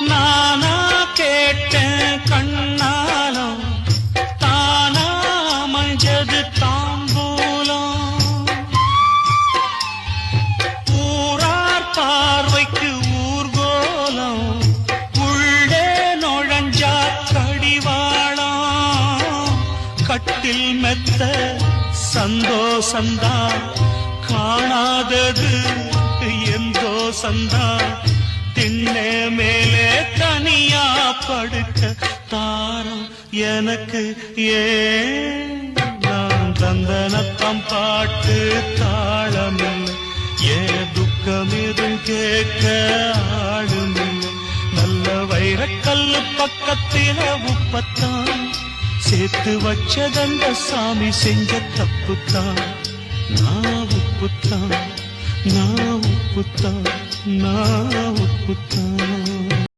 நானா கேட்டேன் கண்ணாலம் தானா அமைஞ்சது தாம்பூலம். ஊரார் பார்வைக்கு ஊர்கோலம் உள்ளே நுழைஞ்சா கடிவாளம். கட்டில் மெத்த சந்தோஷந்தான் காணாதது எந்தோ சந்தான் திண்ணே மேலே தனியா படுக்க தாரம் எனக்கு ஏ. நான் தந்தனத்தம் பாட்டு தாளமில்லை. ஏ துக்கம் எதுவும் கேட்க ஆளுமில்லை. நல்ல வைரக்கல்லு பக்கத்தில உப்பத்தான். சேர்த்து வச்சதந்த சாமி செஞ்ச தப்புத்தான். நான் உப்புத்தான். நான் உப்புத்தான். நான் உப்புத்தான்